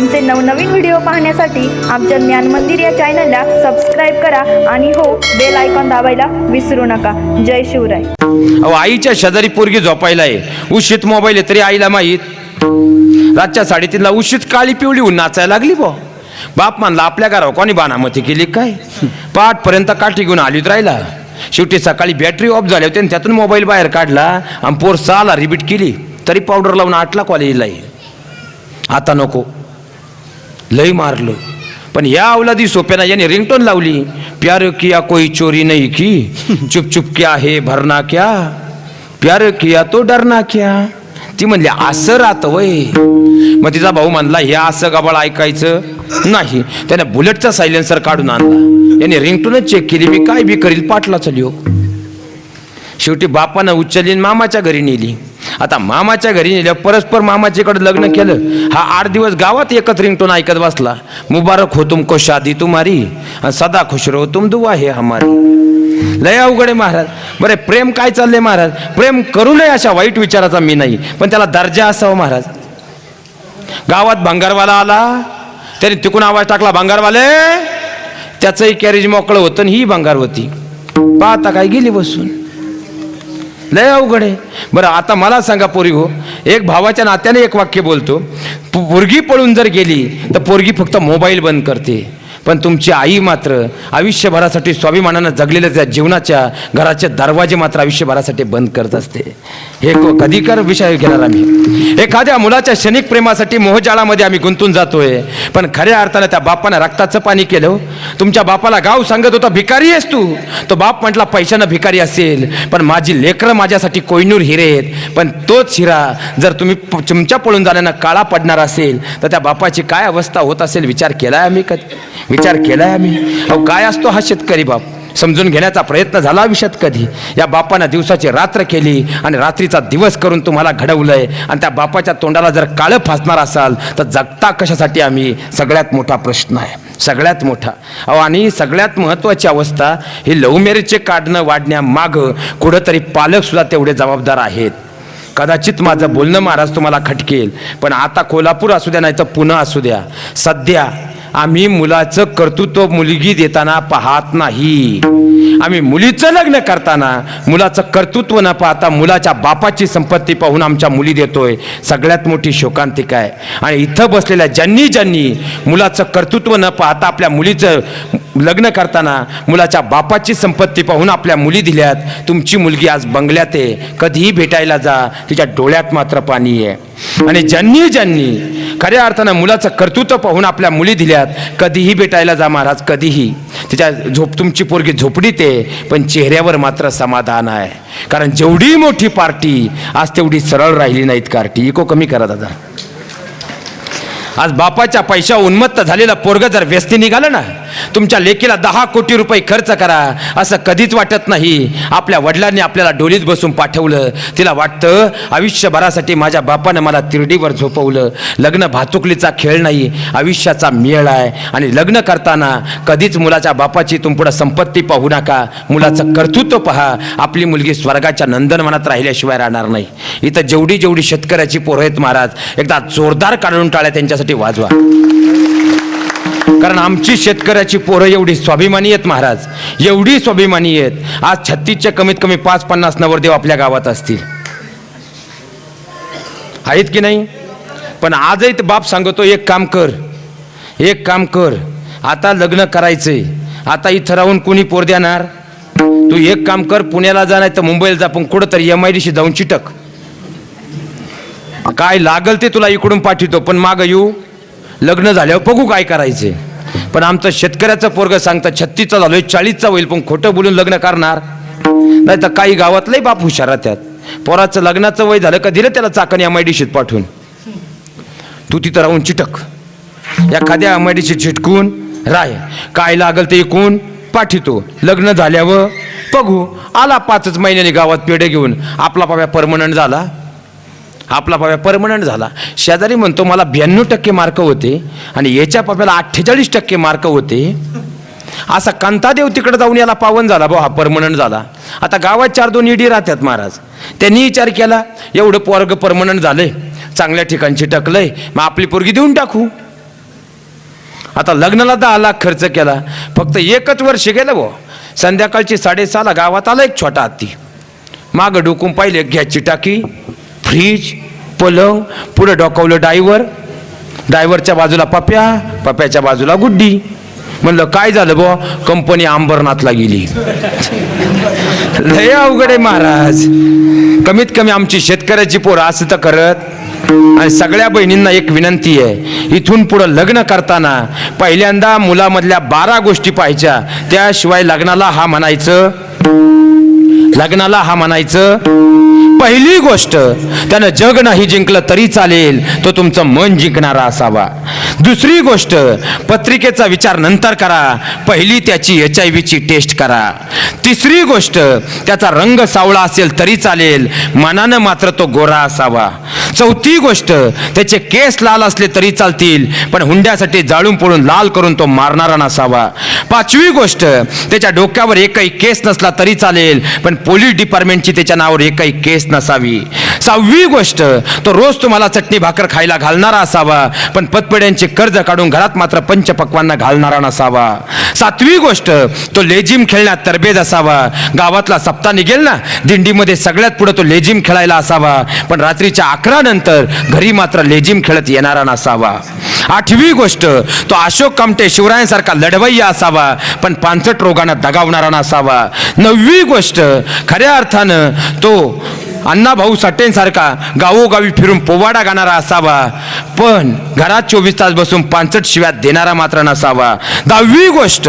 आमचे नवनवीन व्हिडिओ पाहण्यासाठी आमच्या ज्ञान मंदिर या चॅनलला सबस्क्राईब करा आणि हो बेल आयकॉन दाबायला विसरू नका. जय शिवराय. अहो आईच्या शेजारी पोरगी झोपायला आहे. उशीत मोबाईल आहे तरी आईला माहीत. रातच्या साडेतीनला उशीत काळी पिवळी होऊन नाचायला लागली बो. बाप म्हणला आपल्या घरावर कोणी बाणामती केली काय? पाठपर्यंत काठी घेऊन आलीत राहिला. शेवटी सकाळी बॅटरी ऑफ झाली होती आणि त्यातून मोबाईल बाहेर काढला आणि पोर सहाला रिपीट केली. तरी पावडर लावून आटला कॉलेजला आता नको. लई मारलं. पण या अवलादी सोप्याना याने रिंगटोन लावली. प्यार किया कोई चोरी नाही की. चुप चुप क्या हे भरना क्या? प्यार किया तो डरना क्या? ती म्हणली असं राहतं वय. मग तिचा भाऊ म्हणला हे असं गबाळ ऐकायचं नाही. त्याने बुलेटचा सायलेन्सर काढून आणला. याने रिंगटोनच चेक केली मी काय बी करील पाटला चलियो शेवटी बापानं उचलली मामाच्या घरी नेली. आता मामाच्या घरी नेल्या परस्पर मामाच्याकडे लग्न केलं. हा आठ दिवस गावात एकच रिंगटोन ऐकत बसला. मुबारक हो तुमको शादी तुम्हारी सदा खुश रहो तुम दुवा हे हमारी. लय अवघड आहे महाराज. बरे प्रेम काय चाललंय महाराज? प्रेम करू नये अशा वाईट विचाराचा मी नाही पण त्याला दर्जा असावा महाराज. गावात भंगारवाला आला त्याने तिकून आवाज टाकला भंगारवाले त्याचंही कॅरेज मोकळं होतं आणि ही भंगार होती. पाहता काय गेली बसून. लय अवघड आहे. बरं आता मला सांगा पोरी हो एक भावाच्या नात्याने एक वाक्य बोलतो. पोरगी पळून जर गेली तर पोरगी फक्त मोबाईल बंद करते. पण तुमची आई मात्र आयुष्यभरासाठी स्वाभिमानानं जगलेल्या त्या जीवनाच्या घराचे दरवाजे मात्र आयुष्यभरासाठी बंद करत असते. हे कधी कर विषय घेणार आम्ही. एखाद्या मुलाच्या क्षणिक प्रेमासाठी मोहजाळामध्ये आम्ही गुंतून जातोय. पण खऱ्या अर्थानं त्या बापानं रक्ताचं पाणी केलं. तुमच्या बापाला गाव सांगत होता भिकारी आहेस तू. तो बाप म्हटला पैशानं भिकारी असेल. पण माझी लेकरं माझ्यासाठी कोयनूर हिरे आहेत. पण तोच हिरा जर तुम्ही तुमच्या पळून जाण्यानं काळा पडणार असेल तर त्या बापाची काय अवस्था होत असेल विचार केलाय आम्ही कधी? विचार केलाय आम्ही. अहो काय असतो हा शेतकरी बाप? समजून घेण्याचा प्रयत्न झाला आयुष्यात कधी? या बापानं दिवसाची रात्र केली आणि रात्रीचा दिवस करून तुम्हाला घडवलंय आणि त्या बापाच्या तोंडाला जर काळं फासणार असाल तर जगता कशासाठी आम्ही? सगळ्यात मोठा प्रश्न आहे. सगळ्यात मोठा. अहो आणि सगळ्यात महत्त्वाची अवस्था ही लव्ह मॅरेजचे काढणं वाढण्यामागं कुठंतरी पालकसुद्धा तेवढे जबाबदार आहेत. कदाचित माझं बोलणं महाराज तुम्हाला खटकेल पण आता कोल्हापूर असू द्या नाही तर पुणे असू द्या. सध्या आम्ही मुलाचं कर्तृत्व मुलगी देताना पाहत नाही. आम्ही मुलीचं लग्न करताना मुलाचं कर्तृत्व न पाहता मुलाच्या बापाची संपत्ती पाहून आमच्या मुली देतोय. सगळ्यात मोठी शोकांतिका आहे. आणि इथं बसलेल्या ज्यांनी ज्यांनी मुलाचं कर्तृत्व न पाहता आपल्या मुलीचं लग्न करताना मुलाच्या बापाची संपत्ती पाहून आपल्या मुली दिल्यात तुमची मुलगी आज बंगल्यात आहे. कधीही भेटायला जा तिच्या डोळ्यात मात्र पाणी आहे. आणि ज्यांनी ज्यांनी खऱ्या अर्थानं मुलाचं कर्तृत्व पाहून आपल्या मुली दिल्यात कधीही भेटायला जा महाराज कधीही. तिच्या झोप तुमची पोरगी झोपडीत आहे पण चेहऱ्यावर मात्र समाधान आहे. कारण जेवढी मोठी पार्टी आज तेवढी सरळ राहिली नाहीत कार्टी. इको कमी करा दादा. आज बापाच्या पैशा उन्मत्त झालेला पोरग जर व्यस्ती निघालं ना तुमच्या लेकीला दहा कोटी रुपये खर्च करा. असं कधीच वाटत नाही. आपल्या वडिलांनी आपल्याला डोलीत बसून पाठवलं. तिला वाटतं आयुष्यभरासाठी माझ्या बापानं मला तिरडीवर झोपवलं. लग्न भातुकलीचा खेळ नाही. आयुष्याचा मेळ आहे. आणि लग्न करताना कधीच मुलाच्या बापाची तुमपुढं संपत्ती पाहू नका. मुलाचं कर्तृत्व पहा. आपली मुलगी स्वर्गाच्या नंदनवनात राहिल्याशिवाय राहणार नाही. इथं जेवढी जेवढी शेतकऱ्याची पोरं आहेत महाराज एकदा जोरदार काढून टाळ्या त्यांच्यासाठी वाजवा. कारण आमची शेतकऱ्याची पोरं एवढी स्वाभिमानी आहेत महाराज. एवढी स्वाभिमानी आहेत. आज छत्तीसच्या कमीत कमी पाच पन्नास नवरदेव आपल्या गावात असतील. आहेत की नाही? पण आजही ते बाप सांगतो एक काम कर. एक काम कर. आता लग्न करायचंय. आता इथं राहून कुणी पोर देणार? तू एक काम कर पुण्याला जा नाही तर मुंबईला जा पण कुठंतरी एम आय डी जाऊन चिटक. काय लागल ते तुला इकडून पाठवतो पण माग येऊ. लग्न झाल्यावर बघू काय करायचे पण आमचं शेतकऱ्याचं पोरग सांगतं छत्तीसचा झालोय चाळीसचा होईल पण खोटं बोलून लग्न करणार? नाही तर काही गावातलंही बाप हुशार राहतात. पोराचं लग्नाचं वय झालं का दिलं त्याला चाकण एम आय डी पाठवून? तू तिथं राहून चिटक. एखाद्या एम आय डी चिटकून राय. काय लागल ते ऐकून पाठितो. लग्न झाल्यावर बघू. आला पाचच महिन्याने गावात पेढे घेऊन. आपला पाव्या परमनंट झाला. आपला पाप्या परमनंट झाला. शेजारी म्हणतो मला ब्याण्णव टक्के मार्क होते आणि याच्या पाप्याला अठ्ठेचाळीस टक्के मार्क होते. असा कांतादेव तिकडे जाऊन याला पावन झाला भाऊ हा परमनंट झाला. आता गावात चार दोन इडी राहतात महाराज. त्यांनी विचार केला एवढं पोरग परमनंट झालंय चांगल्या ठिकाणची टकलंय मग आपली पोरगी देऊन टाकू. आता लग्नाला दहा लाख खर्च केला. फक्त एकच वर्ष गेलं भो संध्याकाळची साडेसहाला गावात आला एक छोटा हत्ती. मागं डोकून पाहिले गॅसची टाकी फ्रीज पलंग पुढं डोकावलं डायव्हर. डायव्हरच्या बाजूला पप्या पप्याच्या बाजूला गुड्डी. म्हणलं काय झालं बुवा? कंपनी अंबरनाथला गेली. लय अवघड आहे महाराज. कमीत कमी आमची शेतकऱ्याची पोरं असं तर करत. आणि सगळ्या बहिणींना एक विनंती आहे इथून पुढं लग्न करताना पहिल्यांदा मुलामधल्या बारा गोष्टी पाहायच्या. त्याशिवाय लग्नाला हा म्हणायचं लग्नाला हा म्हणायचं पहिली गोष्ट त्यानं जग नाही जिंकलं तरी चालेल तो तुमचं मन जिंकणारा असावा. दुसरी गोष्ट पत्रिकेचा विचार नंतर करा. पहिली त्याची एच आय व्हीची टेस्ट करा. तिसरी गोष्ट त्याचा रंग सावळा असेल तरी चालेल. मनानं मात्र तो गोरा असावा. चौथी गोष्ट त्याचे केस लाल असले तरी चालतील पण हुंड्यासाठी जाळून पळून लाल करून तो मारणारा नसावा. पाचवी गोष्ट त्याच्या डोक्यावर एकही केस नसला तरी चालेल पण पोलीस डिपार्टमेंटची त्याच्या नावावर एकही केस नसावी. सहावी गोष्ट तो रोज तुम्हाला चटणी भाकर खायला घालणारा असावा पण पतपेड्यांचे कर्ज काढून घरात मात्र पंचपक्वांना घालणारा नसावा. सातवी गोष्ट तो लेजिम खेळण्यात तरबेज असावा. गावातला सप्ताह निघेल ना दिंडीमध्ये सगळ्यात पुढे तो लेजिम खेळायला असावा. पण रात्रीच्या अकरा नंतर घरी मात्र लेजिम खेळत येणारा नसावा. आठवी गोष्ट तो अशोक कामटे शिवरायांसारखा लढवय्या असावा पण पानसट रोगानं दगावणारा नसावा. नववी गोष्ट खऱ्या अर्थानं तो अण्णा भाऊ साठेंसारखा गावोगावी फिरून पोवाडा गाणारा असावा. पण घरात चोवीस तास बसून पांचट शिव्यात देणारा मात्र नसावा. दहावी गोष्ट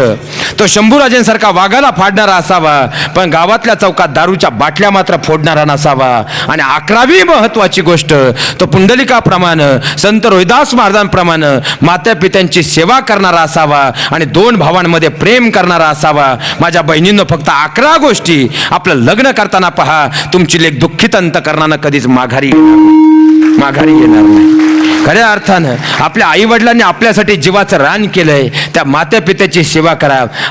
तो शंभूराजेंसारखा वाघाला फाडणारा असावा. पण गावातल्या चौकात दारूच्या बाटल्या मात्र फोडणारा नसावा. आणि अकरावी महत्वाची गोष्ट तो पुंडलिकाप्रमाणे संत रोहिदास महाराजांप्रमाणे मात्या पित्यांची सेवा करणारा असावा. आणि दोन भावांमध्ये प्रेम करणारा असावा. माझ्या बहिणींनं फक्त अकरा गोष्टी आपलं लग्न करताना पहा. तुमची लेख दुःख दुःखित अंतकरणानं कधीच माघारी येणार नाही. माघारी येणार नाही खऱ्या अर्थानं आपल्या आई वडिलांनी आपल्यासाठी जीवाचं रान केलंय त्या मात्या पित्याची सेवा करा